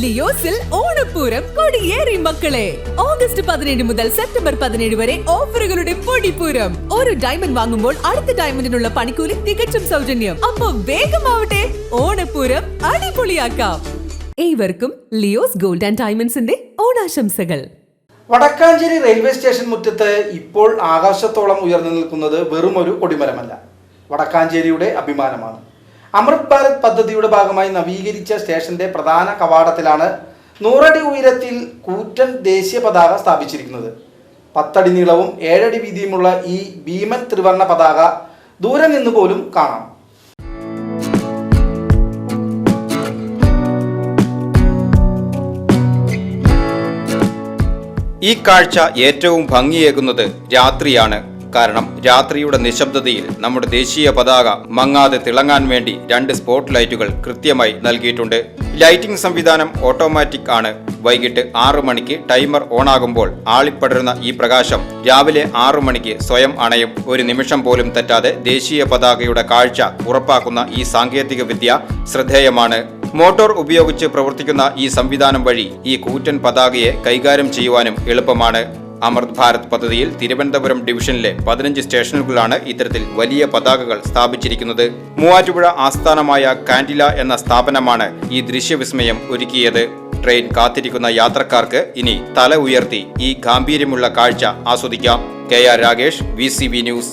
ലിയോസിൽ ഓണപ്പൂരം കൊടിയേറി മക്കളെ. ഓഗസ്റ്റ് പതിനേഴ് മുതൽ സെപ്റ്റംബർ പതിനേഴ് വരെ ഓഫറുകളുടെ പൊടിപ്പൂരം. ഒരു ഡയമണ്ട് വാങ്ങുമ്പോൾ അടുത്ത ഡയമണ്ടിനുള്ള പണിക്കൂലി തികച്ചും സൗജന്യം. അപ്പൊ വേഗമാവട്ടെ ഓണപ്പൂരം അടിപൊളിയാക്കാം. ഏവർക്കും ലിയോസ് ഗോൾഡ് ആൻഡ് ഡയമണ്ട്സിന്റെ ഓണാശംസകൾ. വടക്കാഞ്ചേരി റെയിൽവേ സ്റ്റേഷൻ മുറ്റത്ത് ഇപ്പോൾ ആകാശത്തോളം ഉയർന്നു നിൽക്കുന്നത് വെറുമൊരു കൊടിമരമല്ല. വടക്കാഞ്ചേരിയുടെ അഭിമാനമാണ്. അമൃത് ഭാരത് പദ്ധതിയുടെ ഭാഗമായി നവീകരിച്ച സ്റ്റേഷന്റെ പ്രധാന കവാടത്തിലാണ് നൂറടി ഉയരത്തിൽ കൂറ്റൻ ദേശീയ പതാക സ്ഥാപിച്ചിരിക്കുന്നത്. പത്തടി നീളവും ഏഴടി വീതിയുമുള്ള ഈ ഭീമൻ ത്രിവർണ പതാക ദൂരെ നിന്ന് പോലും കാണാം. ഈ കാഴ്ച ഏറ്റവും ഭംഗിയേകുന്നത് രാത്രിയാണ്. കാരണം രാത്രിയുടെ നിശബ്ദതയിൽ നമ്മുടെ ദേശീയ പതാക മങ്ങാതെ തിളങ്ങാൻ വേണ്ടി രണ്ട് സ്പോട്ട് ലൈറ്റുകൾ കൃത്യമായി നൽകിയിട്ടുണ്ട്. ലൈറ്റിംഗ് സംവിധാനം ഓട്ടോമാറ്റിക് ആണ്. വൈകിട്ട് ആറു മണിക്ക് ടൈമർ ഓണാകുമ്പോൾ ആളിപ്പടരുന്ന ഈ പ്രകാശം രാവിലെ ആറു മണിക്ക് സ്വയം അണയും. ഒരു നിമിഷം പോലും തെറ്റാതെ ദേശീയ പതാകയുടെ കാഴ്ച ഉറപ്പാക്കുന്ന ഈ സാങ്കേതിക വിദ്യ ശ്രദ്ധേയമാണ്. മോട്ടോർ ഉപയോഗിച്ച് പ്രവർത്തിക്കുന്ന ഈ സംവിധാനം വഴി ഈ കൂറ്റൻ പതാകയെ കൈകാര്യം ചെയ്യുവാനും എളുപ്പമാണ്. അമൃത് ഭാരത് പദ്ധതിയിൽ തിരുവനന്തപുരം ഡിവിഷനിലെ പതിനഞ്ച് സ്റ്റേഷനുകളിലാണ് ഇത്തരത്തിൽ വലിയ പതാകകൾ സ്ഥാപിച്ചിരിക്കുന്നത്. മൂവാറ്റുപുഴ ആസ്ഥാനമായ കാൻഡില എന്ന സ്ഥാപനമാണ് ഈ ദൃശ്യവിസ്മയം ഒരുക്കിയത്. ട്രെയിൻ കാത്തിരിക്കുന്ന യാത്രക്കാർക്ക് ഇനി തല ഉയർത്തി ഈ ഗാംഭീര്യമുള്ള കാഴ്ച ആസ്വദിക്കാം. K R Rakesh V news.